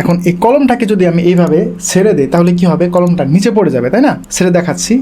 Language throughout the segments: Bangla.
এখন এই কলমটাকে যদি আমি এইভাবে ছেড়ে দিই, তাহলে কি হবে? কলমটা নিচে পড়ে যাবে, তাই না? ছেড়ে দেখাচ্ছি।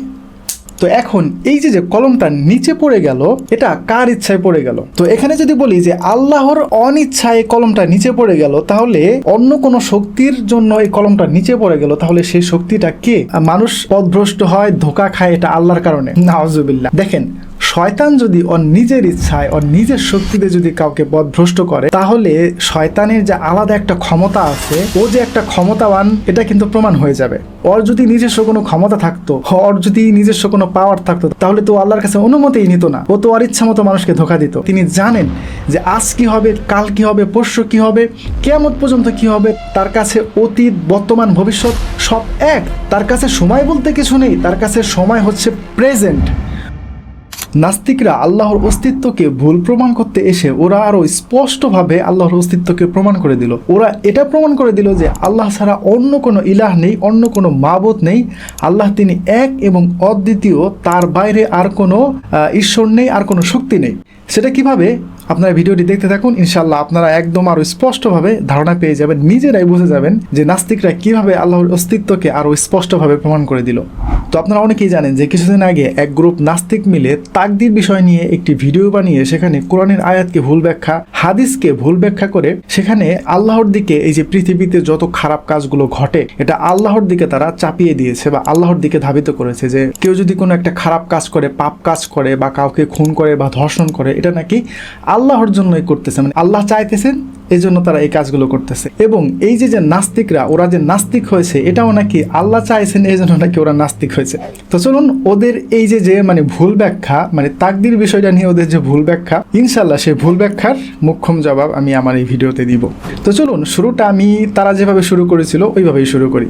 তো এখন এই যে যে কলমটা নিচে পড়ে গেল, এটা কার ইচ্ছায় পড়ে গেল? তো এখানে যদি বলি যে, আল্লাহর অনিচ্ছায় কলমটা নিচে পড়ে গেল, তাহলে অন্য কোনো শক্তির জন্য এই কলমটা নিচে পড়ে গেল, তাহলে সেই শক্তিটা কে? মানুষ পথভ্রষ্ট হয়, ধোকা খায়, এটা আল্লাহর কারণে। নাওজুবিল্লাহ দেখেন শয়তান যদি ওর নিজের ইচ্ছায়, ওর নিজের শক্তিতে যদি কাউকে পথভ্রষ্ট করে, তাহলে শয়তানের যে আলাদা একটা ক্ষমতা আছে, ও যে একটা ক্ষমতাবান, এটা কিন্তু প্রমাণ হয়ে যাবে। ওর যদি নিজস্ব কোনো ক্ষমতা থাকতো, ওর যদি নিজস্ব কোনো পাওয়ার থাকতো, তাহলে তো আল্লাহর কাছে অনুমতিই নিত না। ও তো ওর ইচ্ছা মতো মানুষকে ধোকা দিত। তিনি জানেন যে আজ কি হবে, কাল কি হবে, পরশু কি হবে কেমন পর্যন্ত কি হবে, তার কাছে অতীত, বর্তমান, ভবিষ্যৎ সব এক। তার কাছে সময় বলতে কিছু নেই, তার কাছে সময় হচ্ছে প্রেজেন্ট নাস্তিকরা আল্লাহর অস্তিত্বকে ভুল প্রমাণ করতে এসে ওরা আরও স্পষ্টভাবে আল্লাহর অস্তিত্বকে প্রমাণ করে দিল। ওরা এটা প্রমাণ করে দিল যে আল্লাহ ছাড়া অন্য কোনো ইলাহ নেই, অন্য কোনো মাবুদ নেই। আল্লাহ তিনি এক এবং অদ্বিতীয়, তার বাইরে আর কোনো ঈশ্বর নেই, আর কোনো শক্তি নেই। সেটা কীভাবে? আপনারা ভিডিওটি দেখতে থাকুন ইনশাল্লাহ আপনারা একদম আরও স্পষ্টভাবে ধারণা পেয়ে যাবেন, নিজেরাই বুঝে যাবেন যে নাস্তিকরা কীভাবে আল্লাহর অস্তিত্বকে আরও স্পষ্টভাবে প্রমাণ করে দিল। তো আপনারা অনেকেই জানেন যে কিছুদিন আগে এক গ্রুপ নাস্তিক মিলে তাকদির বিষয় নিয়ে একটি ভিডিও বানিয়ে সেখানে কোরআনের আয়াতকে ভুল ব্যাখ্যা হাদিসকে ভুল ব্যাখ্যা করে সেখানে আল্লাহর দিকে এই যে পৃথিবীতে যত খারাপ কাজগুলো ঘটে, এটা আল্লাহর দিকে তারা চাপিয়ে দিয়েছে বা আল্লাহর দিকে ধাবিত করেছে যে কেউ যদি কোনো একটা খারাপ কাজ করে, পাপ কাজ করে বা কাউকে খুন করে বা ধর্ষণ করে, এটা নাকি আল্লাহর জন্যই করতেছে। মানে আল্লাহ চাইতেছেন এই জন্য তারা এই কাজগুলো করতেছে। এবং এই যে যে নাস্তিকরা, ওরা যে নাস্তিক হয়েছে, এটাও নাকি আল্লাহ চাইছেন এই জন্য নাকি ওরা নাস্তিক হয়েছে। তো চলুন, ওদের এই যে যে মানে ভুল ব্যাখ্যা মানে তাকদির বিষয়টা নিয়ে ওদের যে ভুল ব্যাখ্যা ইনশাল্লাহ সেই ভুল ব্যাখ্যার মুখ্যম জবাব আমি আমার এই ভিডিওতে দিব। তো চলুন, শুরুটা আমি, তারা যেভাবে শুরু করেছিল, ওইভাবেই শুরু করি।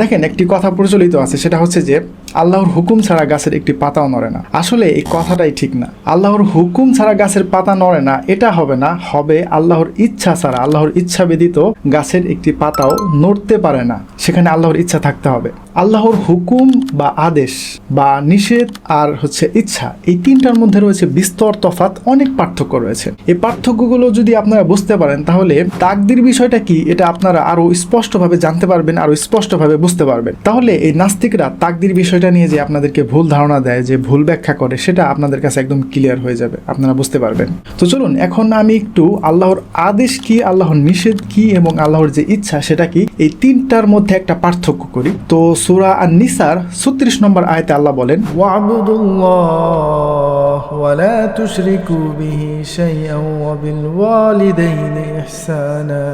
দেখেন, একটি কথা প্রচলিত আছে, সেটা হচ্ছে যে আল্লাহর হুকুম ছাড়া গাছের একটি পাতাও নড়ে না। আসলে এই কথাটাই ঠিক না। আল্লাহর হুকুম ছাড়া গাছের পাতা নড়ে না, এটা হবে না, হবে আল্লাহর ইচ্ছা ছাড়া। আল্লাহর ইচ্ছা ব্যতীত গাছের একটি পাতাও নড়তে পারে না। সেখানে আল্লাহর ইচ্ছা থাকতে হবে। আল্লাহর হুকুম বা আদেশ বা নিষেধ আর হচ্ছে ইচ্ছা, এই তিনটার মধ্যে রয়েছে বিস্তর তফাৎ, অনেক পার্থক্য রয়েছে। এই পার্থক্যগুলো যদি আপনারা বুঝতে পারেন, তাহলে তাকদির বিষয়টা কি, এটা আপনারা আরও স্পষ্টভাবে জানতে পারবেন আরও স্পষ্টভাবে বুঝতে পারবেন। তাহলে এই নাস্তিকরা তাকদির বিষয়টা নিয়ে যে আপনাদেরকে ভুল ধারণা দেয়, যে ভুল ব্যাখ্যা করে, সেটা আপনাদের কাছে একদম ক্লিয়ার হয়ে যাবে, আপনারা বুঝতে পারবেন। তো চলুন, এখন আমি একটু আল্লাহর আদেশ কি, আল্লাহর নিষেধ কি এবং আল্লাহর যে ইচ্ছা, সেটা কি, এই তিনটার মধ্যে একটা পার্থক্য করি। তো সুরা আর নিসার ছত্রিশ নম্বর আয়তে আল্লাহ বলেন واعبدوا الله ولا تشركوا به شيئا وبالوالدين إحسانا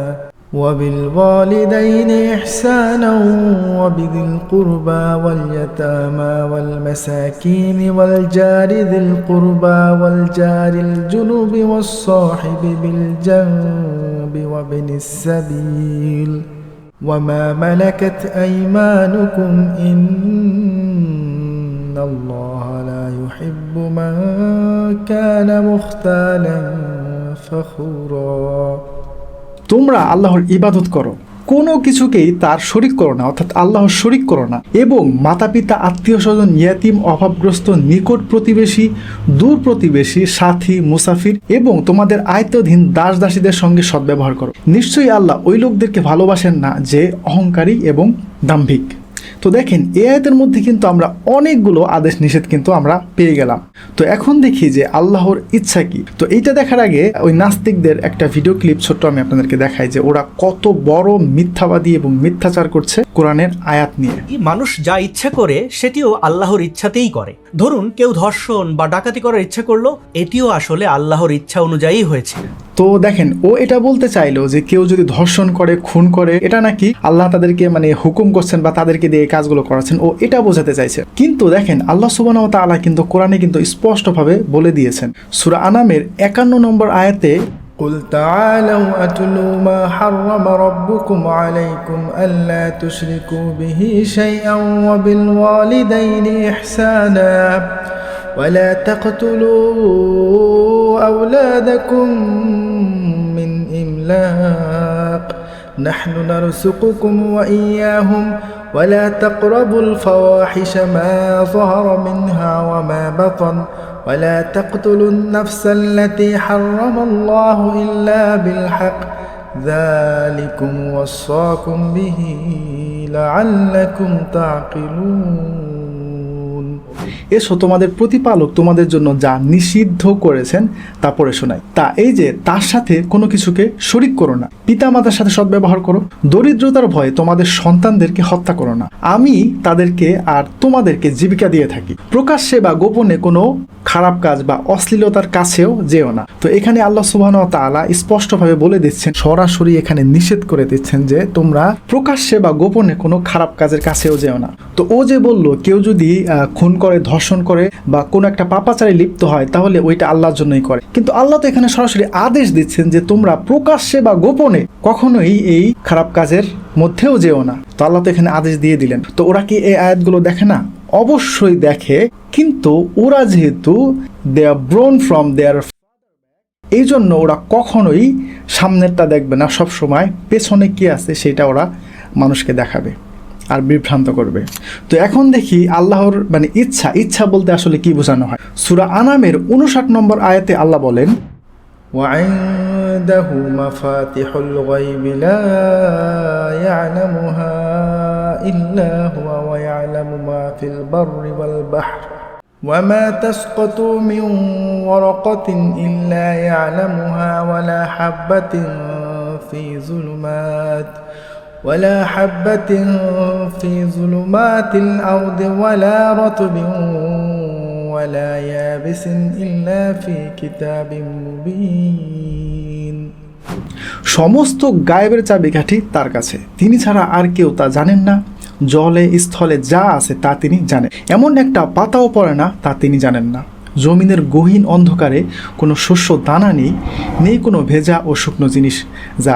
وبالوالدين إحسانا وبذي القربى واليتامى والمساكين والجار ذي القربى والجار الجنوب والصاحب بالجنب وابن السبيل وما ملكت أيمانكم إن الله لا يحب من كان مختالا فخورا তোমরা আল্লাহর ইবাদত করো কোনো কিছুকেই তার শরিক করো না, অর্থাৎ আল্লাহর শরিক করো না। এবং মাতা পিতা আত্মীয় স্বজন ইয়াতিম, অভাবগ্রস্ত, নিকট প্রতিবেশী, দূর প্রতিবেশী, সাথী, মুসাফির এবং তোমাদের আয়ত্তধীন দাস দাসীদের সঙ্গে সদ্ব্যবহার করো। নিশ্চয়ই আল্লাহ ওই লোকদেরকে ভালোবাসেন না যে অহংকারী এবং দাম্ভিক। তো দেখেন এ আয়াতের মধ্যে কিন্তু আমরা অনেকগুলো আদেশ নিষেধ কিন্তু আমরা পেয়ে গেলাম। তো এখন দেখি যে আল্লাহর ইচ্ছা কি। তো এইটা দেখার আগে ওই নাস্তিকদের একটা ভিডিও ক্লিপ ছোট্ট আমি আপনাদেরকে দেখাই যে ওরা কত বড় মিথ্যাবাদী এবং মিথ্যাচার করছে কোরআনের আয়াত নিয়ে। মানুষ যা ইচ্ছা করে, সেটিও আল্লাহর ইচ্ছাতেই করে। ধরুন, কেউ ধর্ষণ বা ডাকাতি করার ইচ্ছা করল, এটিও আসলে আল্লাহর ইচ্ছা অনুযায়ী হয়েছে। তো দেখেন ও এটা বলতে চাইলো যে কেউ যদি ধর্ষণ করে খুন করে এটা নাকি আল্লাহ তাদেরকে মানে হুকুম করছেন বা তাদেরকে দিয়ে এই কাজগুলো করাচ্ছেন ও এটা বোঝাতে চাইছে কিন্তু দেখেন আল্লাহ সুবাহ তাআলা কিন্তু কোরআনে কিন্তু স্পষ্টভাবে বলে দিয়েছেন সূরা আনামের একান্ন নম্বর আয়াতে قل تعالوا أتلوا ما حرم ربكم عليكم ألا تشركوا به شيئا وبالوالدين إحسانا ولا تقتلوا أولادكم من إملاق. نحن نرزقكم وإياهم ولا تقربوا الفواحش ما ظهر منها وما بطن ولا تقتلوا النفس التي حرم الله إلا بالحق. ذلكم وصاكم به لعلكم تعقلون. এসো তোমাদের প্রতিপালক তোমাদের জন্য যা নিষিদ্ধ করেছেন তা পড়ে শোনায় তা এই যে তার সাথে কোনো কিছুকে শরিক করো না। পিতামাতার সাথে সদ্ব্যবহার করো। দরিদ্রতার ভয়ে তোমাদের সন্তানদেরকে হত্যা করো না। আমি তাদেরকে আর তোমাদেরকে জীবিকা দিয়ে থাকি। প্রকাশ্যে বা গোপনে কোনো খারাপ কাজ বা অশ্লীলতার কাছেও যেও না। তো এখানে আল্লাহ সুবাহ তাআলা স্পষ্টভাবে বলে দিচ্ছেন, সরাসরি এখানে নিষেধ করে দিচ্ছেন যে তোমরা প্রকাশ্যে বা গোপনে কোনো খারাপ কাজের কাছেও যেও না। তো ও যে বলল, কেউ যদি খুন করে, ধর্ষণ করে বা কোনো একটা পাপাচারে লিপ্ত হয়, তাহলে ওইটা আল্লাহর জন্যই করে। কিন্তু আল্লাহ তো এখানে সরাসরি আদেশ দিচ্ছেন যে তোমরা প্রকাশ্যে বা গোপনে কখনোই এই খারাপ কাজের মধ্যেও যেও না। তো আল্লাহ তো এখানে আদেশ দিয়ে দিলেন। তো ওরা কি এই আয়াতগুলো দেখে না? অবশ্যই দেখে। কিন্তু ওরা যেহেতু দে আর ব্রোন ফ্রম দেয়ার এই জন্য ওরা কখনোই সামনেরটা দেখবে না। সব সময় পেছনে কি আছে সেটা ওরা মানুষকে দেখাবে। আর বিভ্রান্ত করবে তো এখন দেখি আল্লাহর মানে ইচ্ছা ইচ্ছা বলতে আসলে কি বোঝানো হয় সুরা আনামের উনষাট নম্বর আয়াতে আল্লাহ বলেন وعنده مفاتح الغيب لا يعلمها إلا هو ويعلم ما في البر والبحر وما تسقط من ورقة إلا يعلمها ولا حبة في ظلمات ولا حبة في ظلمات الأرض ولا رطب ولا يابس إلا في كتاب مبين সমস্ত গায়েবের চাবিকাঠি তার কাছে তিনি ছাড়া আর কেউ তা জানেন না জলে স্থলে যা আছে তা তিনি জানেন এমন একটা পাতাও পড়ে না তা তিনি জানেন না জমিনের গহীন অন্ধকারে কোনো শস্য দানা নেই নেই কোনো ভেজা ও শুকনো জিনিস যা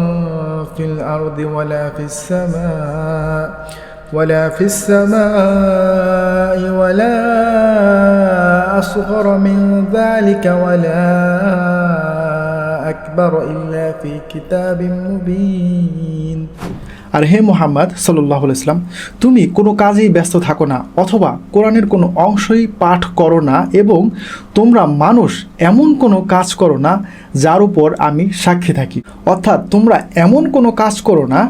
في الأرض ولا في السماء ولا في السماء ولا أصغر من ذلك ولا أكبر إلا في كتاب مبين. আর হে মোহাম্মদ সাল্লাহ ইসলাম তুমি কোনো কাজেই ব্যস্ত থাকো না, অথবা কোরআনের কোনো অংশই পাঠ করো না এবং তোমরা মানুষ এমন কোনো কাজ করো না যার উপর আমি সাক্ষী থাকি। অর্থাৎ তোমরা এমন কোনো কাজ করো না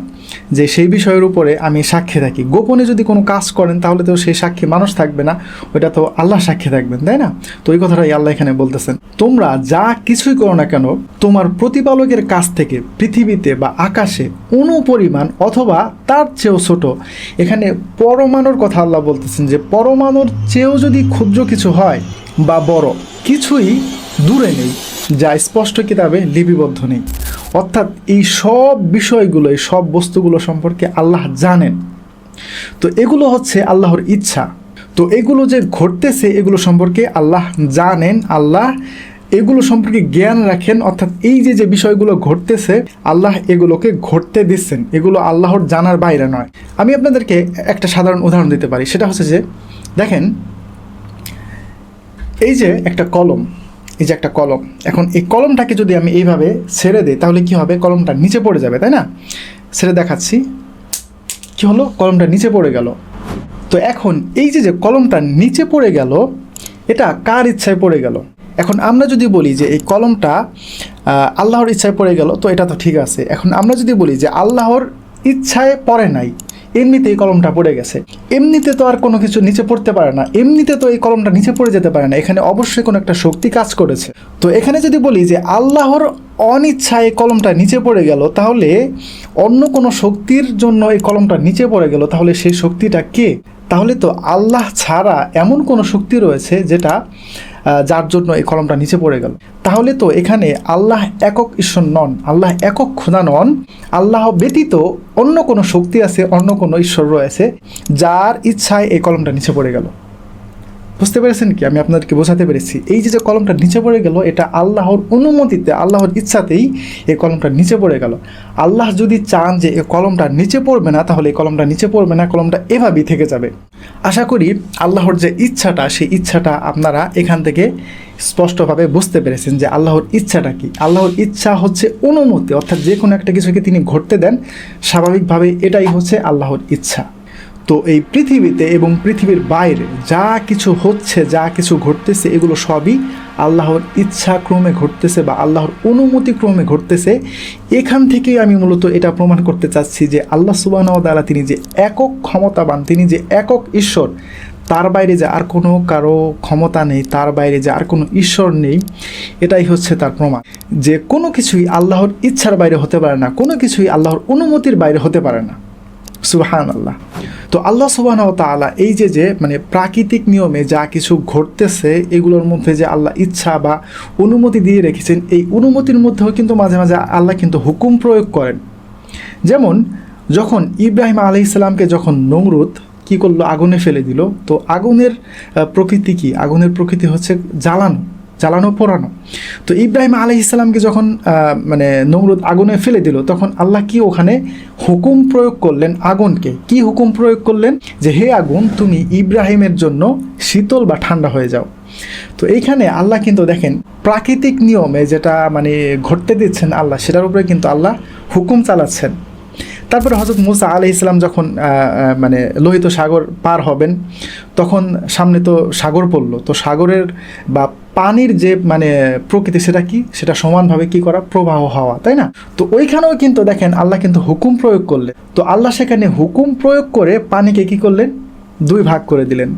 যে সেই বিষয়ের উপরে আমি সাক্ষী থাকি। গোপনে যদি কোনো কাজ করেন, তাহলে তো সেই সাক্ষী মানুষ থাকবে না, ওইটা তো আল্লাহ সাক্ষী থাকবেন, তাই না? তো ওই কথাটাই আল্লাহ এখানে বলতেছেন। তোমরা যা কিছুই করো না কেন, তোমার প্রতিপালকের কাছ থেকে পৃথিবীতে বা আকাশে অনুপরিমাণ অথবা তার চেয়েও ছোট। এখানে পরমাণুর কথা আল্লাহ বলতেছেন যে, পরমাণুর চেয়েও যদি ক্ষুদ্র কিছু হয় বা বড়, কিছুই দূরে নেই, যা স্পষ্ট কিতাবে লিপিবদ্ধ নেই। অর্থাৎ এই সব বিষয়গুলো, এই সব বস্তুগুলো সম্পর্কে আল্লাহ জানেন। তো এগুলো হচ্ছে আল্লাহর ইচ্ছা। তো এগুলো যে ঘটতেছে, এগুলো সম্পর্কে আল্লাহ জানেন। আল্লাহ এগুলো সম্পর্কে জ্ঞান রাখেন। অর্থাৎ এই যে যে বিষয়গুলো ঘটতেছে, আল্লাহ এগুলোকে ঘটতে দিচ্ছেন। এগুলো আল্লাহর জানার বাইরে নয়। আমি আপনাদেরকে একটা সাধারণ উদাহরণ দিতে পারি। সেটা হচ্ছে যে, দেখেন, এই যে একটা কলম এই যে একটা কলম। এখন এই কলমটাকে যদি আমি এইভাবে ছেড়ে দিই, তাহলে কি হবে? কলমটা নিচে পড়ে যাবে, তাই না? ছেড়ে দেখাচ্ছি। কি হলো? কলমটা নিচে পড়ে গেল। তো এখন এই যে যে কলমটা নিচে পড়ে গেল, এটা কার ইচ্ছায় পড়ে গেল? এখন আমরা যদি বলি যে এই কলমটা আল্লাহর ইচ্ছায় পড়ে গেল, তো এটা তো ঠিক আছে। এখন আমরা যদি বলি যে আল্লাহর ইচ্ছায় পড়ে নাই এমনিতেই কলমটা পড়ে গেছে। এমনিতে তো আর কোনো কিছু নিচে পড়তে পারে না। এমনিতে তো এই কলমটা নিচে পড়ে যেতে পারে না। এখানে অবশ্যই কোনো একটা শক্তি কাজ করেছে। তো এখানে যদি বলি যে আল্লাহর অনিচ্ছায় কলমটা নিচে পড়ে গেল, তাহলে অন্য কোনো শক্তির জন্য এই কলমটা নিচে পড়ে গেল, তাহলে সেই শক্তিটা কে? তাহলে তো আল্লাহ ছাড়া এমন কোনো শক্তি রয়েছে যেটা যার জন্য এই কলমটা নিচে পড়ে গেল। তাহলে তো এখানে আল্লাহ একক ঈশ্বর নন, আল্লাহ একক খোদা নন, আল্লাহ ব্যতীত অন্য কোনো শক্তি আছে, অন্য কোনো ঈশ্বর রয়েছে, যার ইচ্ছায় এই কলমটা নিচে পড়ে গেল। বুঝতে পেরেছেন কি? আমি আপনাদেরকে বোঝাতে পেরেছি। এই যে যে কলমটা নিচে পড়ে গেল, এটা আল্লাহর অনুমতিতে, আল্লাহর ইচ্ছাতেই এই কলমটা নিচে পড়ে গেল। আল্লাহ যদি চান যে এই কলমটা নিচে পড়বে না, তাহলে এই কলমটা নিচে পড়বে না, কলমটা এভাবেই থেকে যাবে। আশা করি আল্লাহর যে ইচ্ছাটা, সেই ইচ্ছাটা আপনারা এখান থেকে স্পষ্টভাবে বুঝতে পেরেছেন যে আল্লাহর ইচ্ছাটা কি। আল্লাহর ইচ্ছা হচ্ছে অনুমতি, অর্থাৎ যে কোনো একটা কিছুকে তিনি ঘটতে দেন, স্বাভাবিকভাবে এটাই হচ্ছে আল্লাহর ইচ্ছা। তো এই পৃথিবীতে এবং পৃথিবীর বাইরে যা কিছু হচ্ছে, যা কিছু ঘটতেছে, এগুলো সবই আল্লাহর ইচ্ছা ক্রমে ঘটতেছে বা আল্লাহর অনুমতি ক্রমে ঘটতেছে। এখান থেকেই আমি মূলত এটা প্রমাণ করতে চাচ্ছি যে আল্লাহ সুবাহতালা তিনি যে একক ক্ষমতাবান, তিনি যে একক ঈশ্বর, তার বাইরে যে আর কোনো কারও ক্ষমতা নেই, তার বাইরে যে আর কোনো ঈশ্বর নেই, এটাই হচ্ছে তার প্রমাণ। যে কোনো কিছুই আল্লাহর ইচ্ছার বাইরে হতে পারে না, কোনো কিছুই আল্লাহর অনুমতির বাইরে হতে পারে না। সুবাহান আল্লাহ তো আল্লাহ সুবাহ তাআলা এই যে যে মানে প্রাকৃতিক নিয়মে যা কিছু ঘটতেছে, এগুলোর মধ্যে যে আল্লাহ ইচ্ছা বা অনুমতি দিয়ে রেখেছেন, এই অনুমতির মধ্যেও কিন্তু মাঝে মাঝে আল্লাহ কিন্তু হুকুম প্রয়োগ করেন। যেমন যখন ইব্রাহিম আলি ইসলামকে যখন নমরুদ কি করল? আগুনে ফেলে দিল। তো আগুনের প্রকৃতি কি? আগুনের প্রকৃতি হচ্ছে জ্বালানো। জ্বালানো পোড়ানো। তো ইব্রাহিম আলি ইসলামকে যখন মানে নমরুদ আগুনে ফেলে দিল, তখন আল্লাহ কি ওখানে হুকুম প্রয়োগ করলেন আগুনকে? কি হুকুম প্রয়োগ করলেন? যে হে আগুন, তুমি ইব্রাহিমের জন্য শীতল বা ঠান্ডা হয়ে যাও। তো এইখানে আল্লাহ কিন্তু দেখেন, প্রাকৃতিক নিয়মে যেটা মানে ঘটতে দিচ্ছেন আল্লাহ, সেটার উপরে কিন্তু আল্লাহ হুকুম চালাচ্ছেন। তারপরে হজরত মুসা আলি ইসলাম যখন মানে লোহিত সাগর পার হবেন, তখন সামনে তো সাগর পড়ল। তো সাগরের বা পানির যে মানে প্রকৃতি সেটা কি? সেটা সমানভাবে কি করা? প্রবাহ হওয়া, তাই না? তো ওইখানেও কিন্তু দেখেন আল্লাহ কিন্তু হুকুম প্রয়োগ করলেন। তো আল্লাহ সেখানে হুকুম প্রয়োগ করে পানিকে কি করলেন? দুই ভাগ করে দিলেন।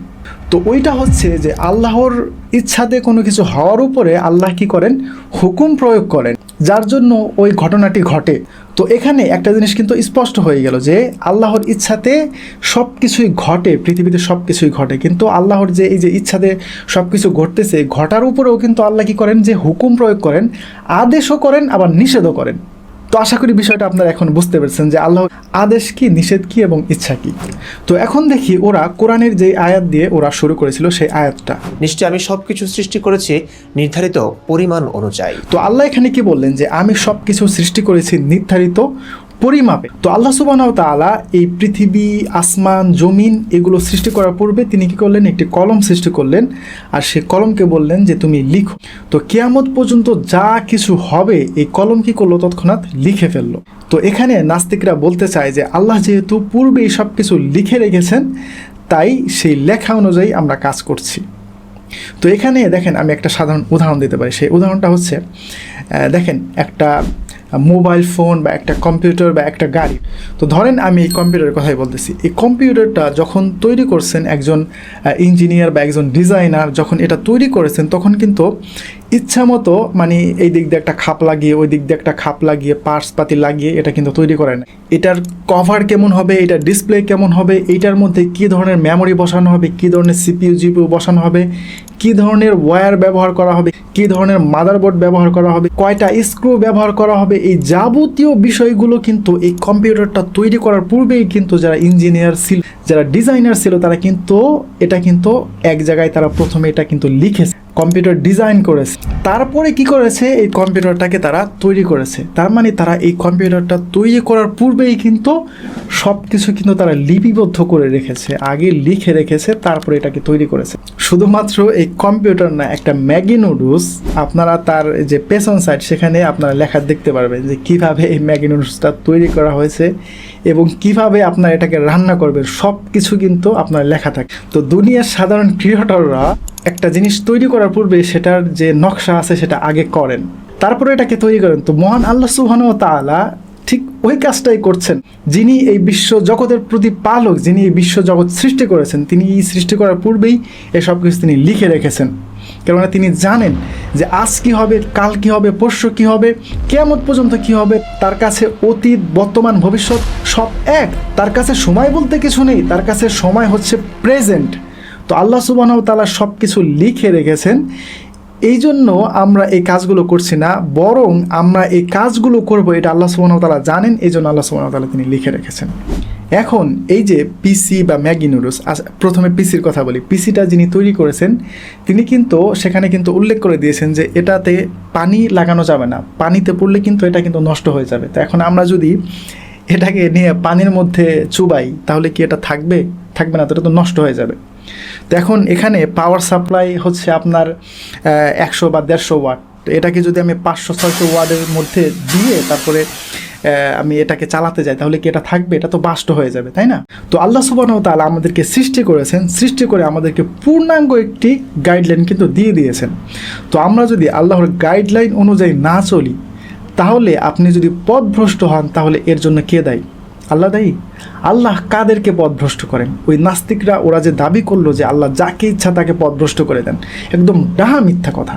তো ওইটা হচ্ছে যে আল্লাহর ইচ্ছাতে কোনো কিছু হওয়ার উপরে আল্লাহ কি করেন? হুকুম প্রয়োগ করেন। যার জন্য ওই ঘটনাটি ঘটে। তো এখানে একটা জিনিস কিন্তু স্পষ্ট হয়ে গেল যে আল্লাহর ইচ্ছাতে সব কিছুই ঘটে, পৃথিবীতে সব কিছুই ঘটে। কিন্তু আল্লাহর যে এই যে ইচ্ছাতে সব কিছু ঘটতেছে, ঘটার উপরেও কিন্তু আল্লাহ কি করেন? যে হুকুম প্রয়োগ করেন, আদেশও করেন, আবার নিষেধও করেন। তো আশা করি বিষয়টা আপনারা এখন বুঝতে পেরেছেন যে আল্লাহ আদেশ কি নিষেধ কি এবং ইচ্ছা কি। তো এখন দেখি ওরা কোরআনের যে আয়াত দিয়ে ওরা শুরু করেছিল সেই আয়াতটা। নিশ্চয় আমি সব কিছু সৃষ্টি করেছি নির্ধারিত পরিমাণ অনুযায়ী। তো আল্লাহ এখানে কি বললেন যে আমি সব কিছু সৃষ্টি করেছি নির্ধারিত পরিমাপে। তো আল্লাহ সুবাহ তাআলা এই পৃথিবী, আসমান, জমিন এগুলো সৃষ্টি করার পূর্বে তিনি কি করলেন? একটি কলম সৃষ্টি করলেন। আর সে কলমকে বললেন যে, তুমি লিখো। তো কেয়ামত পর্যন্ত যা কিছু হবে, এই কলম কি করল? তৎক্ষণাৎ লিখে ফেলল। তো এখানে নাস্তিকরা বলতে চায় যে, আল্লাহ যেহেতু পূর্বেই সব কিছু লিখে রেখেছেন, তাই সেই লেখা অনুযায়ী আমরা কাজ করছি। তো এখানে দেখেন, আমি একটা সাধারণ উদাহরণ দিতে পারি। সেই উদাহরণটা হচ্ছে দেখেন, একটা মোবাইল ফোন বা একটা কম্পিউটার বা একটা গাড়ি। তো ধরেন আমি এই কম্পিউটারের কথাই বলতেছি। এই কম্পিউটারটা যখন তৈরি করছেন একজন ইঞ্জিনিয়ার বা একজন ডিজাইনার যখন এটা তৈরি করেছেন, তখন কিন্তু ইচ্ছা মতো মানে এই দিক দিয়ে একটা খাপ লাগিয়ে, ওই দিক দিয়ে একটা খাপ লাগিয়ে পার্টস পাতি লাগিয়ে এটা কিন্তু তৈরি করে না এটার কভার কেমন হবে, এটার ডিসপ্লে কেমন হবে, এইটার মধ্যে কী ধরনের মেমোরি বসানো হবে, কী ধরনের সিপিইউ জিপিইউ বসানো হবে কী ধরনের ওয়্যার ব্যবহার করা হবে, কি ধরনের মাদারবোর্ড ব্যবহার করা হবে, কয়টা স্ক্রু ব্যবহার করা হবে, এই যাবতীয় বিষয়গুলো কিন্তু এই কম্পিউটারটা তৈরি করার পূর্বেই কিন্তু যারা ইঞ্জিনিয়ার ছিল, যারা ডিজাইনার ছিল, তারা কিন্তু এটা কিন্তু এক জায়গায় তারা প্রথমে এটা কিন্তু লিখেছে। কম্পিউটার ডিজাইন করেছে। তারপরে কি করেছে? এই কম্পিউটারটাকে তারা তৈরি করেছে। তার মানে তারা এই কম্পিউটারটা তৈরি করার পূর্বেই কিন্তু সব কিছু কিন্তু তারা লিপিবদ্ধ করে রেখেছে, আগে লিখে রেখেছে, তারপরে এটাকে তৈরি করেছে। শুধুমাত্র এই কম্পিউটার না, একটা ম্যাগি নুডলস, আপনারা তার যে পেছন সাইড সেখানে আপনারা লেখা দেখতে পারবেন যে কীভাবে এই ম্যাগি নুডলসটা তৈরি করা হয়েছে। এবং কীভাবে আপনার এটাকে রান্না করবেন সব কিছু কিন্তু আপনার লেখা থাকে। তো দুনিয়ার সাধারণ ক্রিয়েটররা একটা জিনিস তৈরি করার পূর্বে সেটার যে নকশা আছে সেটা আগে করেন। তারপরে এটাকে তৈরি করেন। তো মহান আল্লাহ ওয়া তাআলা ঠিক ওই কাজটাই করছেন। যিনি এই বিশ্ব জগতের প্রতি পালক যিনি এই বিশ্ব জগৎ সৃষ্টি করেছেন, তিনি এই সৃষ্টি করার পূর্বেই এসব কিছু তিনি লিখে রেখেছেন। কেননা তিনি জানেন যে আজ কি হবে, কাল কি হবে, পরশু কি হবে কেমন পর্যন্ত কি হবে, তার কাছে অতীত, বর্তমান, ভবিষ্যৎ সব এক। তার কাছে সময় বলতে কিছু নেই, তার কাছে সময় হচ্ছে প্রেজেন্ট তো আল্লাহ সুবাহ তালা সব কিছু লিখে রেখেছেন। এই জন্য আমরা এই কাজগুলো করছি না, বরং আমরা এই কাজগুলো করব, এটা আল্লাহ সুবাহতালা জানেন এই জন্য আল্লাহ সুবাহতালা তিনি লিখে রেখেছেন। এখন এই যে পিসি বা ম্যাগি নুডলস প্রথমে পিসির কথা বলি। পিসিটা যিনি তৈরি করেছেন, তিনি কিন্তু সেখানে কিন্তু উল্লেখ করে দিয়েছেন যে এটাতে পানি লাগানো যাবে না। পানিতে পড়লে কিন্তু এটা কিন্তু নষ্ট হয়ে যাবে। তো এখন আমরা যদি এটাকে নিয়ে পানির মধ্যে চুবাই, তাহলে কি এটা থাকবে? থাকবে না, তো এটা তো নষ্ট হয়ে যাবে। তো এখন এখানে পাওয়ার সাপ্লাই হচ্ছে আপনার একশো বা দেড়শো ওয়াট তো এটাকে যদি আমি পাঁচশো, ছয়শো ওয়ার্ডের মধ্যে দিয়ে তারপরে আমি এটাকে চালাতে যাই, তাহলে কি এটা থাকবে? এটা তো বাষ্ট হয়ে যাবে, তাই না? তো আল্লাহ সুবাহ তালা আমাদেরকে সৃষ্টি করেছেন, সৃষ্টি করে আমাদেরকে পূর্ণাঙ্গ একটি গাইডলাইন কিন্তু দিয়ে দিয়েছেন। তো আমরা যদি আল্লাহর গাইডলাইন অনুযায়ী না চলি, তাহলে আপনি যদি পথভ্রষ্ট হন, তাহলে এর জন্য কে দায়ী? আল্লাহ দায়ী? আল্লাহ কাদেরকে পথভ্রষ্ট করেন? ওই নাস্তিকরা ওরা যে দাবি করল যে আল্লাহ যাকে ইচ্ছা তাকে পথভ্রষ্ট করে দেন, একদম ডাহা মিথ্যা কথা।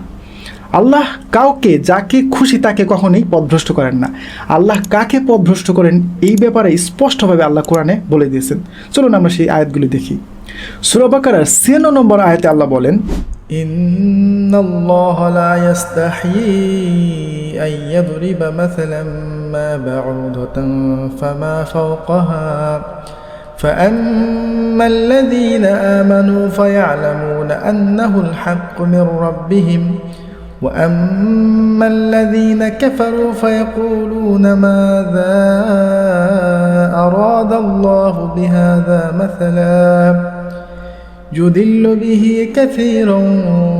আল্লাহ কাউকে যাকে খুশি তাকে কখনোই পথভ্রষ্ট করেন না। আল্লাহ কাকে পথভ্রষ্ট করেন এই ব্যাপারে স্পষ্টভাবে আল্লাহ কোরআনে বলে দিয়েছেন। চলুন আমরা সেই আয়াতগুলি দেখি। সুরবাকার সেন নম্বর আয়াতে আল্লাহ বলেন, ইন্নাল্লাহ লা ইয়াস্তাহি আন ইয়াদরিবা بعوضة فما فوقها. فأما الذين آمنوا فيعلمون أنه الحق من ربهم وأما الذين كفروا فيقولون ماذا أراد الله بهذا مثلاً. يدل به كثيرا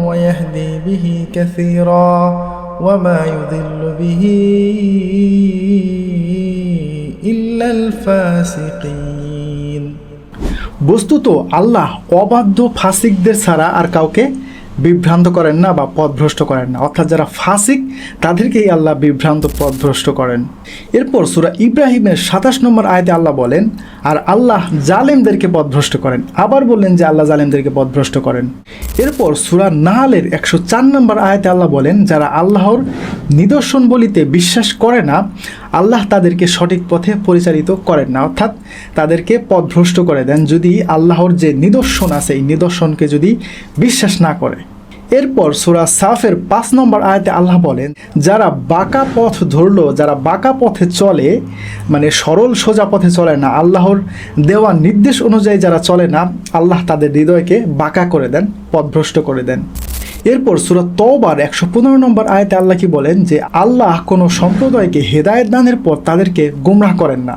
ويهدي به كثيرا. وما يضل به إلا الفاسقين বস্তুত আল্লাহ অবাধ্য ফাসিকদের ছাড়া আর কাউকে বিভ্রান্ত করেন না বা পথভ্রষ্ট করেন না। অর্থাৎ যারা ফাসিক, তাদেরকেই আল্লাহ বিভ্রান্ত, পথভ্রষ্ট করেন। এরপর সুরা ইব্রাহিমের সাতাশ নম্বর আয়তে আল্লাহ বলেন, আর আল্লাহ জালেমদেরকে পথভ্রষ্ট করেন। আবার বললেন যে আল্লাহ জালেমদেরকে পথভ্রষ্ট করেন। এরপর সুরা নাহালের একশো চার নম্বর আয়তে আল্লাহ বলেন, যারা আল্লাহর নিদর্শন বলিতে বিশ্বাস করে না আল্লাহ তাদেরকে সঠিক পথে পরিচালিত করেন না। অর্থাৎ তাদেরকে পথভ্রষ্ট করে দেন যদি আল্লাহর যে নিদর্শন আছে, এই নিদর্শনকে যদি বিশ্বাস না করে। এরপর সুরা সাফের পাঁচ নম্বর আয়াতে আল্লাহ বলেন, যারা বাঁকা পথ ধরলো, যারা বাঁকা পথে চলে মানে সরল সোজা পথে চলে না, আল্লাহর দেওয়া নির্দেশ অনুযায়ী যারা চলে না, আল্লাহ তাদের হৃদয়কে বাঁকা করে দেন, পথভ্রষ্ট করে দেন। এরপর সুরত তওবার একশো পনেরো নম্বর আয়তে আল্লাহ কি বলেন যে, আল্লাহ কোনো সম্প্রদায়কে হেদায়েত দানের পর তাদেরকে গুমরাহ করেন না।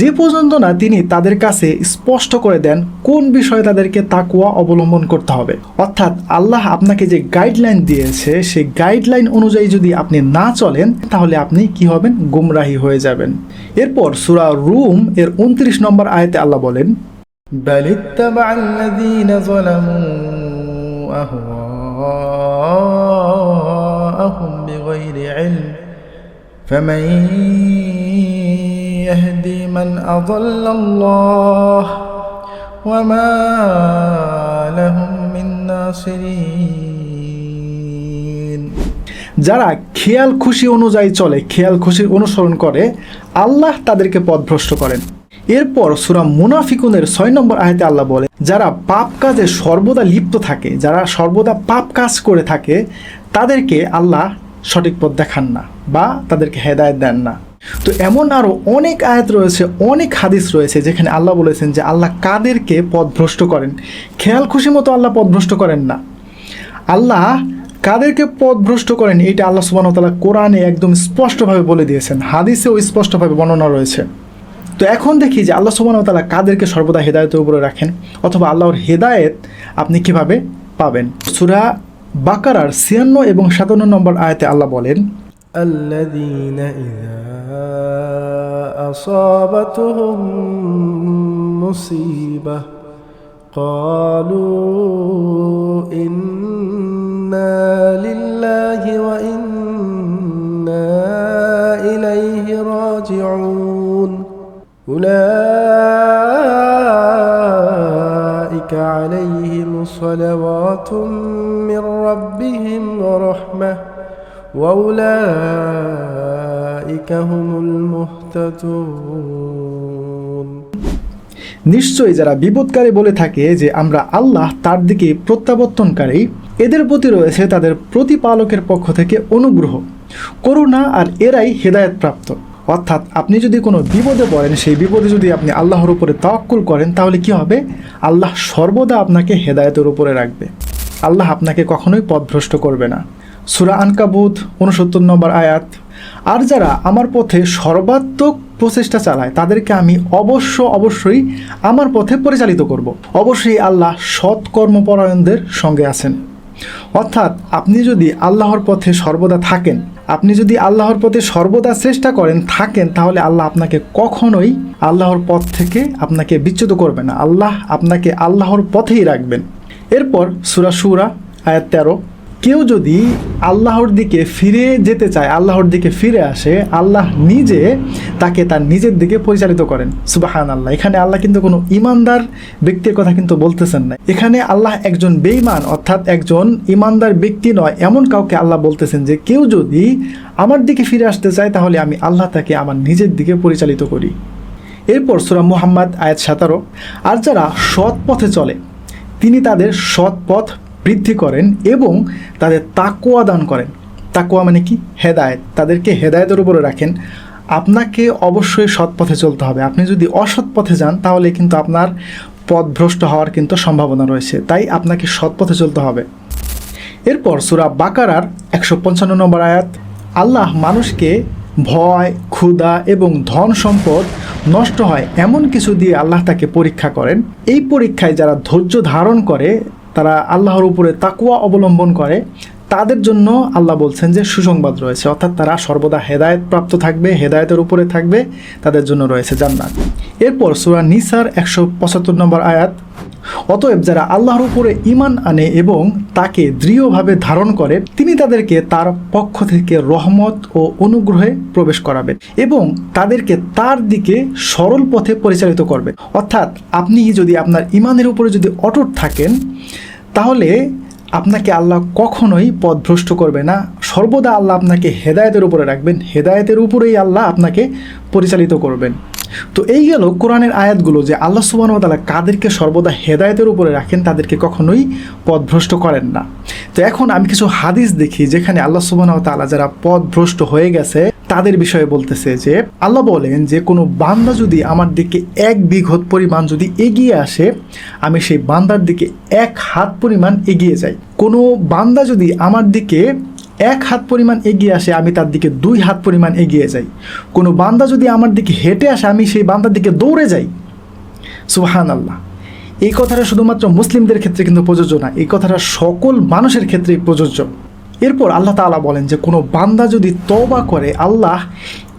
যে পর্যন্ত না তিনি তাদের কাছে স্পষ্ট করে দেন কোন বিষয়ে তাদেরকে তাকুয়া অবলম্বন করতে হবে। অর্থাৎ আল্লাহ আপনাকে যে গাইডলাইন দিয়েছে, সেই গাইডলাইন অনুযায়ী যদি আপনি না চলেন, তাহলে আপনি কি হবেন? গুমরাহি হয়ে যাবেন। এরপর সুরা রুম এর উনত্রিশ নম্বর আয়তে আল্লাহ বলেন بل اتبع الذين ظلموا أهواءهم بغير علم فمن يهدي من أضل الله وما لهم من ناصرين যারা খেয়াল খুশি অনুযায়ী চলে খেয়াল খুশির অনুসরণ করে আল্লাহ তাদেরকে পথভ্রষ্ট করেন এরপর সুরা মুনাফিকুনের ছয় নম্বর আয়তে আল্লাহ বলে, যারা পাপ কাজে সর্বদা লিপ্ত থাকে, যারা সর্বদা পাপ কাজ করে থাকে, তাদেরকে আল্লাহ সঠিক পথ দেখান না বা তাদেরকে হেদায়ত দেন না। তো এমন আরও অনেক আয়াত রয়েছে, অনেক হাদিস রয়েছে, যেখানে আল্লাহ বলেছেন যে আল্লাহ কাদেরকে পথভ্রষ্ট করেন। খেয়াল খুশি মতো আল্লাহ পথভ্রষ্ট করেন না। আল্লাহ কাদেরকে পথভ্রষ্ট করেন, এটা আল্লাহ সুবাহ তালা কোরআনে একদম স্পষ্টভাবে বলে দিয়েছেন। হাদিসেও স্পষ্টভাবে বর্ণনা রয়েছে। তো এখন দেখি যে আল্লাহ সুবাহ তালা কাদেরকে সর্বদা হেদায়তের উপরে রাখেন অথবা আল্লাহর হেদায়েত আপনি কিভাবে পাবেন সুরা বাকারার ছিয়ান্ন এবং সাতান্ন নম্বর আয়াতে আল্লাহ বলেন الذين إذا أصابتهم مصيبة قالوا إنا لله وإنا إليه راجعون أولئك عليهم صلوات من ربهم ورحمة وأولئك هم المهتدون নিশ্চয়ই যারা বিপদকারী বলে থাকে যে আমরা আল্লাহ তার দিকে প্রত্যাবর্তনকারী এদের প্রতি রয়েছে তাদের প্রতিপালকের পক্ষ থেকে অনুগ্রহ করুণা আর এরাই হেদায়েত প্রাপ্ত অর্থাৎ আপনি যদি কোনো বিপদে পড়েন, সেই বিপদে যদি আপনি আল্লাহর উপরে তাওয়াক্কুল করেন, তাহলে কি হবে? আল্লাহ সর্বদা আপনাকে হেদায়েতের উপরে রাখবে। আল্লাহ আপনাকে কখনোই পথভ্রষ্ট করবে না। সুরা আনকাবুত, উনসত্তর নম্বর আয়াত, আর যারা আমার পথে সর্বাত্মক প্রচেষ্টা চালায়, তাদেরকে আমি অবশ্য অবশ্যই আমার পথে পরিচালিত করব। অবশ্যই আল্লাহ সৎ কর্মপরায়ণদের সঙ্গে আছেন। অর্থাৎ আপনি যদি আল্লাহর পথে সর্বদা থাকেন, আপনি যদি আল্লাহর পথে সর্বদা চেষ্টা করেন, থাকেন, তাহলে আল্লাহ আপনাকে কখনোই আল্লাহর পথ থেকে আপনাকে বিচ্যুত করবে না। আল্লাহ আপনাকে আল্লাহর পথেই রাখবেন। এরপর সুরা সুরা, আয়াত তেরো। কেউ যদি আল্লাহর দিকে ফিরে যেতে চায়, আল্লাহর দিকে ফিরে আসে, আল্লাহ নিজে তাকে তার নিজের দিকে পরিচালিত করেন। সুবাহান আল্লাহ এখানে আল্লাহ কিন্তু কোনো ইমানদার ব্যক্তির কথা কিন্তু বলতেছেন না। এখানে আল্লাহ একজন বেঈমান, অর্থাৎ একজন ইমানদার ব্যক্তি নয়, এমন কাউকে আল্লাহ বলতেছেন যে, কেউ যদি আমার দিকে ফিরে আসতে চায়, তাহলে আমি আল্লাহ তাকে আমার নিজের দিকে পরিচালিত করি। এরপর সুরা মুহাম্মদ আয়াত সাতারো, আর যারা সৎ পথে চলে, তিনি তাদের সৎ পথ বৃদ্ধি করেন এবং তাদের তাকুয়া দান করেন। তাকুয়া মানে কি? হেদায়েত। তাদেরকে হেদায়েতের উপরে রাখেন। আপনাকে অবশ্যই সৎ পথে চলতে হবে। আপনি যদি অসৎ পথে যান, তাহলে কিন্তু আপনার পথভ্রষ্ট হওয়ার কিন্তু সম্ভাবনা রয়েছে। তাই আপনাকে সৎ পথে চলতে হবে। এরপর সুরা বাকারার একশো পঞ্চান্ন নম্বর আয়াত, আল্লাহ মানুষকে ভয়, ক্ষুধা এবং ধন সম্পদ নষ্ট হয় এমন কিছু দিয়ে আল্লাহ তাকে পরীক্ষা করেন। এই পরীক্ষায় যারা ধৈর্য ধারণ করে তারা আল্লাহর উপরে তাকুয়া অবলম্বন করে, তাদের জন্য আল্লাহ বলছেন যে সুসংবাদ রয়েছে। অর্থাৎ তারা সর্বদা হেদায়েত প্রাপ্ত থাকবে, হেদায়তের উপরে থাকবে, তাদের জন্য রয়েছে জান্নাত। এরপর সুরা নিসার একশো পঁচাত্তর নম্বর আয়াত, অতএব যারা আল্লাহর উপরে ইমান আনে এবং তাকে দৃঢ়ভাবে ধারণ করে, তিনি তাদেরকে তার পক্ষ থেকে রহমত ও অনুগ্রহে প্রবেশ করাবেন এবং তাদেরকে তার দিকে সরল পথে পরিচালিত করবে। অর্থাৎ আপনি যদি আপনার ইমানের উপরে যদি অটুট থাকেন তাহলে আপনাকে আল্লাহ কখনোই পথভ্রষ্ট করবে না। সর্বদা আল্লাহ আপনাকে হেদায়েতের উপরে রাখবেন। হেদায়তের উপরেই আল্লাহ আপনাকে পরিচালিত করবেন। তো এই গেল কোরআনের আয়াতগুলো যে আল্লাহ সুবাহ তালা কাদেরকে সর্বদা হেদায়তের উপরে রাখেন, তাদেরকে কখনোই পথভ্রষ্ট করেন না। তো এখন আমি কিছু হাদিস দেখি যেখানে আল্লাহ সুবাহ তালা যারা পথভ্রষ্ট হয়ে গেছে তাদের বিষয়ে বলতেছে যে, আল্লাহ বলেন যে, কোনো বান্দা যদি আমার দিকে এক বিঘত পরিমাণ যদি এগিয়ে আসে, আমি সেই বান্দার দিকে এক হাত পরিমাণ এগিয়ে যাই। কোনো বান্দা যদি আমার দিকে এক হাত পরিমাণ এগিয়ে আসে, আমি তার দিকে দুই হাত পরিমাণ এগিয়ে যাই। কোনো বান্দা যদি আমার দিকে হেঁটে আসে, আমি সেই বান্দার দিকে দৌড়ে যাই। সুবাহান আল্লাহ এই কথাটা শুধুমাত্র মুসলিমদের ক্ষেত্রে কিন্তু প্রযোজ্য না, এই কথাটা সকল মানুষের ক্ষেত্রেই প্রযোজ্য। এরপর আল্লাহ তাআলা বলেন যে, কোনো বান্দা যদি তবা করে, আল্লাহ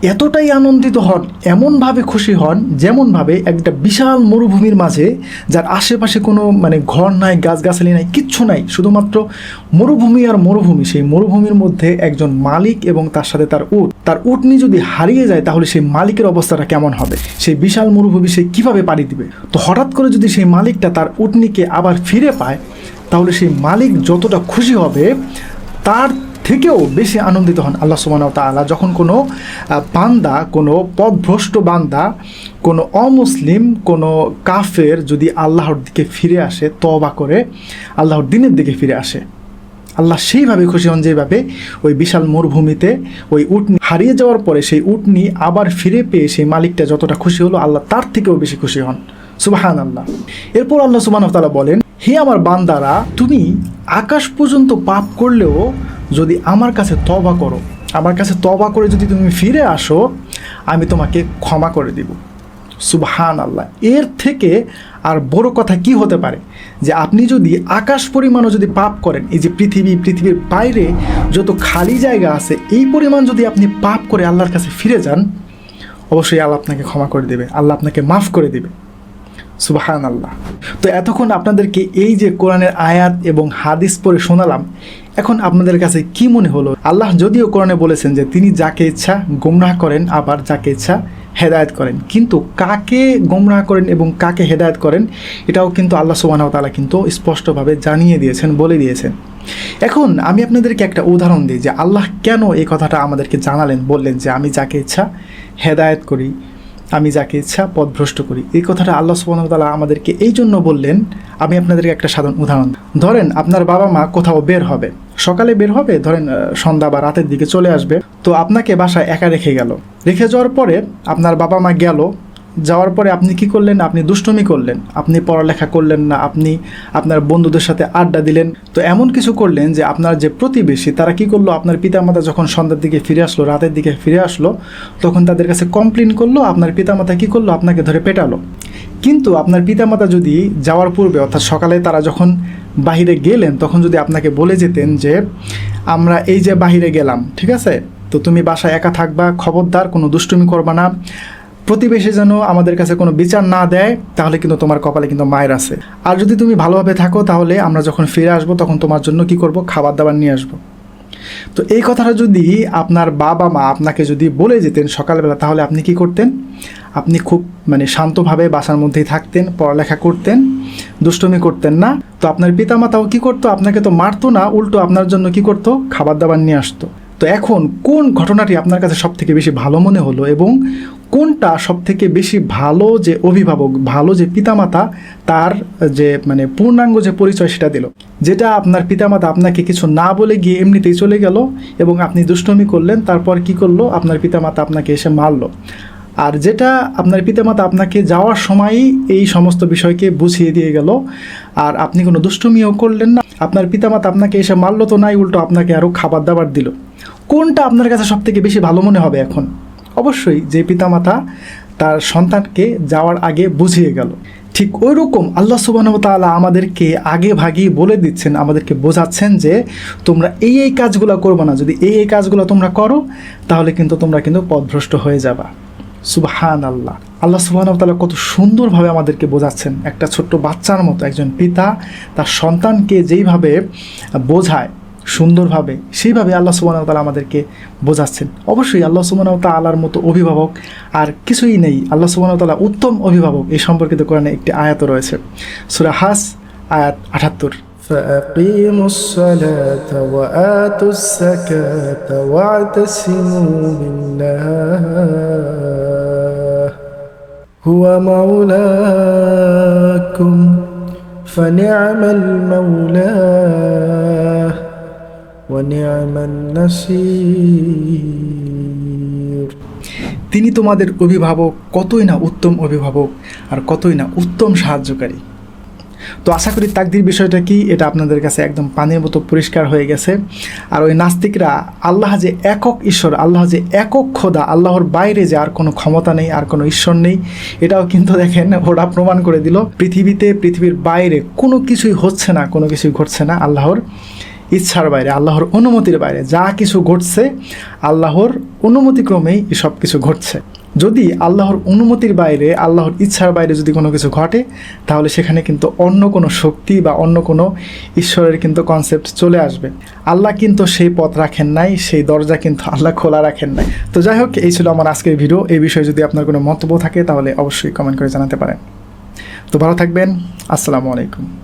এতটাই আনন্দিত হন, এমনভাবে খুশি হন, যেমনভাবে একটা বিশাল মরুভূমির মাঝে, যার আশেপাশে কোনো মানে ঘর নাই, গাছগাছালি নাই, কিচ্ছু নাই, শুধুমাত্র মরুভূমি আর মরুভূমি, সেই মরুভূমির মধ্যে একজন মালিক এবং তার সাথে তার উট। তার উটনি যদি হারিয়ে যায়, তাহলে সেই মালিকের অবস্থাটা কেমন হবে? সেই বিশাল মরুভূমি সে কীভাবে পাড়ি দিবে? তো হঠাৎ করে যদি সেই মালিকটা তার উটনিকে আবার ফিরে পায়, তাহলে সেই মালিক যতটা খুশি হবে তার থেকেও বেশি আনন্দিত হন আল্লাহ সুবাহ তাআলা। যখন কোনো বান্দা, কোনো পথভ্রষ্ট বান্দা, কোনো অমুসলিম, কোনো কাফের যদি আল্লাহর দিকে ফিরে আসে তবা করে, আল্লাহর দিনের দিকে ফিরে আসে, আল্লাহ সেইভাবে খুশি হন যেভাবে ওই বিশাল মরুভূমিতে ওই উটনি হারিয়ে যাওয়ার পরে সেই উটনি আবার ফিরে পেয়ে সেই মালিকটা যতটা খুশি হলো, আল্লাহ তার থেকেও বেশি খুশি হন। সুবাহান আল্লাহ এরপর আল্লাহ সুবাহ তাআলা বলেন, হে আমার বান্দারা, তুমি আকাশ পর্যন্ত পাপ করলেও যদি আমার কাছে তবা করো, আমার কাছে তবা করে যদি তুমি ফিরে আসো, আমি তোমাকে ক্ষমা করে দিব। সুবহান আল্লাহ এর থেকে আর বড় কথা কি হতে পারে? যে আপনি যদি আকাশ পরিমাণও যদি পাপ করেন, এই যে পৃথিবী, পৃথিবীর বাইরে যত খালি জায়গা আছে, এই পরিমাণ যদি আপনি পাপ করে আল্লাহর কাছে ফিরে যান, অবশ্যই আল্লাহ আপনাকে ক্ষমা করে দেবে, আল্লাহ আপনাকে মাফ করে দেবে। সুবাহান আল্লাহ তো এতক্ষণ আপনাদেরকে এই যে কোরআনের আয়াত এবং হাদিস পড়ে শোনালাম, এখন আপনাদের কাছে কি মনে হলো? আল্লাহ যদিও কোরআনে বলেছেন যে তিনি যাকে ইচ্ছা গোমরাহ করেন, আবার যাকে ইচ্ছা হেদায়ত করেন। কিন্তু কাকে গোমরাহ করেন এবং কাকে হেদায়ত করেন, এটাও কিন্তু আল্লাহ সুবাহ তালা কিন্তু স্পষ্টভাবে জানিয়ে দিয়েছেন, বলে দিয়েছেন। এখন আমি আপনাদেরকে একটা উদাহরণ দিই যে আল্লাহ কেন এই কথাটা আমাদেরকে জানালেন, বললেন যে আমি যাকে ইচ্ছা হেদায়েত করি আমি যাকে ইচ্ছা পথভ্রষ্ট করি। এই কথাটা আল্লাহ সুবাহতালা আমাদেরকে এই জন্য বললেন, আমি আপনাদেরকে একটা সাধারণ উদাহরণ ধরেন আপনার বাবা মা কোথাও বের হবে। সকালে বের হবে, ধরেন সন্ধ্যা বা রাতের দিকে চলে আসবে। তো আপনাকে বাসায় একা রেখে গেল। রেখে যাওয়ার পরে আপনার বাবা মা গেল যাওয়ার পরে আপনি কি করলেন? আপনি দুষ্টুমি করলেন। আপনি পড়ালেখা করলেন না। আপনি আপনার বন্ধুদের সাথে আড্ডা দিলেন। তো এমন কিছু করলেন যে আপনার যে প্রতিবেশী, তারা কি করল? আপনার পিতামাতা যখন সন্ধ্যার দিকে ফিরে আসলো, রাতের দিকে ফিরে আসলো, তখন তাদের কাছে কমপ্লেন করল। আপনার পিতামাতা কি করল? আপনাকে ধরে পেটালো। কিন্তু আপনার পিতামাতা যদি যাওয়ার পূর্বে, অর্থাৎ সকালে তারা যখন বাহিরে গেলেন, তখন যদি আপনাকে বলে যেতেন যে, আমরা এই যে বাহিরে গেলাম, ঠিক আছে? তো তুমি বাসায় একা থাকবা, খবরদার, কোনো দুষ্টুমি করবা না। প্রতিবেশী যেন আমাদের কাছে কোনো বিচার না দেয়, তাহলে কিন্তু তোমার কপালে কিন্তু মায়ের আছে। আর যদি তুমি ভালোভাবে থাকো, তাহলে আমরা যখন ফিরে আসব, তখন তোমার জন্য কি করব? খাবার দাবার নিয়ে আসব। তো এই কথাটা যদি আপনার বাবা মা আপনাকে যদি বলে যেতেন সকালবেলা, তাহলে আপনি কি করতেন? আপনি খুব মানে শান্তভাবে বাসার মধ্যেই থাকতেন, পড়ালেখা করতেন, দুষ্টমি করতেন না। তো আপনার পিতামাতাও কি করতো? আপনাকে তো মারতো না, উল্টো আপনার জন্য কি করতো? খাবার দাবার নিয়ে আসতো। তো এখন কোন ঘটনাটি আপনার কাছে সব থেকে বেশি ভালো মনে হলো এবং কোনটা সব থেকে বেশি ভালো যে অভিভাবক, ভালো যে পিতামাতা, তার যে মানে পূর্ণাঙ্গ যে পরিচয় সেটা দিল? যেটা আপনার পিতামাতা আপনাকে কিছু না বলে গিয়ে এমনিতেই চলে গেল এবং আপনি দুষ্টমি করলেন, তারপর কি করল? আপনার পিতামাতা আপনাকে এসে মারলো। আর যেটা আপনার পিতামাতা আপনাকে যাওয়ার সময়ই এই সমস্ত বিষয়কে বুঝিয়ে দিয়ে গেল, আর আপনি কোনো দুষ্টুমিও করলেন না। আপনার পিতামাতা আপনাকে এসে মারলো তো নাই, উল্টো আপনাকে আরও খাবার দাবার দিল। কোনটা আপনার কাছে সব থেকে বেশি ভালো মনে হবে এখন? অবশ্যই যে পিতামাতা তার সন্তানকে যাওয়ার আগে বুঝিয়ে গেল। ঠিক ওই রকম আল্লাহ সুবাহ তাআলা আমাদেরকে আগে ভাগেই বলে দিচ্ছেন, আমাদেরকে বোঝাচ্ছেন যে তোমরা এই এই কাজগুলো করব না। যদি এই এই কাজগুলো তোমরা করো, তাহলে কিন্তু তোমরা কিন্তু পথভ্রষ্ট হয়ে যাবা। সুবহান আল্লাহ আল্লাহ সুবহান তাআলা কত সুন্দরভাবে আমাদেরকে বোঝাচ্ছেন। একটা ছোট্ট বাচ্চার মতো একজন পিতা তার সন্তানকে যেইভাবে বোঝায় সুন্দরভাবে সেইভাবে আল্লাহ সুবহান তাআলা আমাদেরকে বোঝাচ্ছেন অবশ্যই আল্লাহ সুবহান তাআলার মতো অভিভাবক আর কিছুই নেই আল্লাহ সুবহান তাআলা উত্তম অভিভাবক এই সম্পর্কিত কোরআনে একটি আয়াত রয়েছে সূরা হাস আয়াত আটাত্তর فأقيموا الصلاة وآتوا الزكاة واعتصموا بالله هو مولاكم فنعم المولى ونعم النصير তিনি তোমাদের অভিভাবক কতই না উত্তম অভিভাবক আর কতই না উত্তম সাহায্যকারী তো আশা করি তাকদির বিষয়টা কি এটা আপনাদের কাছে একদম পানির মতো পরিষ্কার হয়ে গেছে আর ওই নাস্তিকরা আল্লাহ যে একক ঈশ্বর আল্লাহ যে একক খোদা আল্লাহর বাইরে যে আর কোনো ক্ষমতা নেই আর কোনো ঈশ্বর নেই এটাও কিন্তু দেখেন ওরা প্রমাণ করে দিল পৃথিবীতে পৃথিবীর বাইরে কোনো কিছুই হচ্ছে না কোনো কিছুই ঘটছে না আল্লাহর ইচ্ছার বাইরে, আল্লাহর অনুমতির বাইরে, যা কিছু ঘটছে, আল্লাহর অনুমতিক্রমেই সব কিছু ঘটছে। যদি আল্লাহর অনুমতির বাইরে, আল্লাহর ইচ্ছার বাইরে যদি কোনো কিছু ঘটে, তাহলে সেখানে কিন্তু অন্য কোনো শক্তি বা অন্য কোনো ঈশ্বরের কিন্তু কনসেপ্ট চলে আসবে। আল্লাহ কিন্তু সেই পথ রাখেন নাই, সেই দরজা কিন্তু আল্লাহ খোলা রাখেন নাই। তো যাই হোক, এই ছিল আমার আজকের ভিডিও। এই বিষয়ে যদি আপনার কোনো মন্তব্য থাকে, তাহলে অবশ্যই কমেন্ট করে জানাতে পারেন। তো ভালো থাকবেন। আসসালামু আলাইকুম।